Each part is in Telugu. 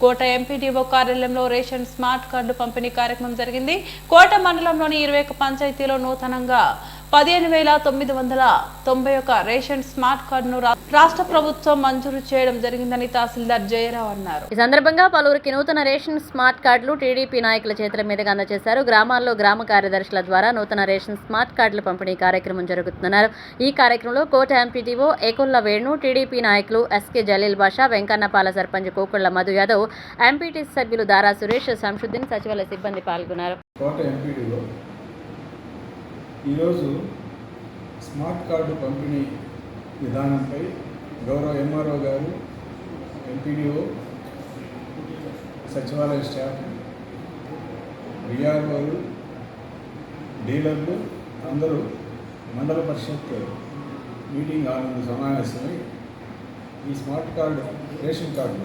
కోట ఎంపీడీఓ కార్యాలయంలో రేషన్ స్మార్ట్ కార్డు పంపిణీ కార్యక్రమం జరిగింది. కోట మండలంలోని ఇరవై పంచాయతీలో నూతనంగా పదిహేను వేల తొమ్మిది వందల తొంభై ఒక రేషన్ స్మార్ట్ కార్డును రా- రాష్ట్ర ప్రభుత్వం మంజూరు చేయడం జరిగిందని తహసీల్దార్ జయరావు అన్నారు. ఈ సందర్భంగా పలువురికి నూతన రేషన్ స్మార్ట్ కార్డులు టీడీపీ నాయకుల చేతుల మీదుగా అందజేశారు. గ్రామాల్లో గ్రామ కార్యదర్శుల ద్వారా నూతన రేషన్ స్మార్ట్ కార్డుల పంపిణీ కార్యక్రమం జరుగుతున్నారు. ఈ కార్యక్రమంలో కోట ఎంపీటీఓ ఏకొల్ల వేణు టీడీపీ నాయకులు ఎస్కే జలీల్ బాషా వెంకన్నపాల సర్పంచ్ కోకుళ్ళ మధు యాదవ్ ఎంపీటీ సభ్యులు దారా సురేష్ సంషుద్దీన్ సచివాలయ సిబ్బంది పాల్గొన్నారు. కోట ఈరోజు స్మార్ట్ కార్డు పంపిణీ విధానంపై గౌరవ ఎంఆర్ఓ గారు ఎంపీడీఓ సచివాలయ స్టాఫ్ విఆర్ఓలు డీలర్లు అందరూ మండల పరిషత్ మీటింగ్ ఆనంద సమావేశమై ఈ స్మార్ట్ కార్డు రేషన్ కార్డు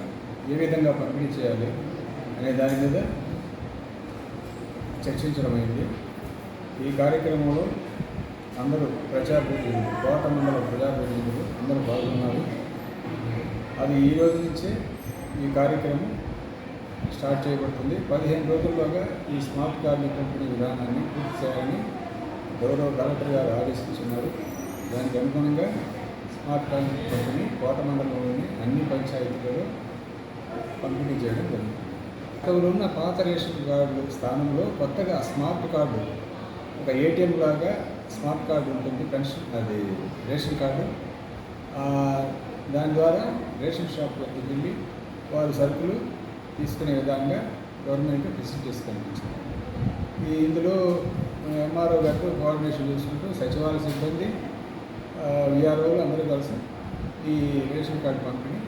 ఏ విధంగా పంపిణీ చేయాలి అనే దాని మీద చర్చించడం అయింది. ఈ కార్యక్రమంలో అందరూ ప్రజాప్రతినిధులు కోట మండల ప్రజాప్రతినిధులు అందరూ పాల్గొన్నారు. అది ఈ రోజు నుంచే ఈ కార్యక్రమం స్టార్ట్ చేయబడుతుంది. పదిహేను రోజుల్లోగా ఈ స్మార్ట్ కార్డుల పంపిణీ విధానాన్ని పూర్తి చేయాలని గౌరవ కలెక్టర్ గారు ఆదేశించున్నారు. దానికి అనుగుణంగా స్మార్ట్ కార్డు పంపిణీ కోట మండలంలోని అన్ని పంచాయతీలలో పంపిణీ చేయడం జరుగుతుంది ఇక్కడ ఉన్న పాత రేషన్ కార్డు స్థానంలో కొత్తగా స్మార్ట్ కార్డు ఒక ఏటీఎం లాగా స్మార్ట్ కార్డు ఉంటుంది పెన్షన్ అది రేషన్ కార్డు దాని ద్వారా రేషన్ షాప్ వద్దకు వెళ్ళి వారు సరుకులు తీసుకునే విధంగా గవర్నమెంట్ ఫెసిలిటీస్ కల్పించింది ఈ ఇందులో ఎంఆర్ఓ గారితో కోఆర్డినేషన్ చేసుకుంటూ సచివాలయ సిబ్బంది విఆర్ఓలు అందరూ కలిసి ఈ రేషన్ కార్డు పంపిణీ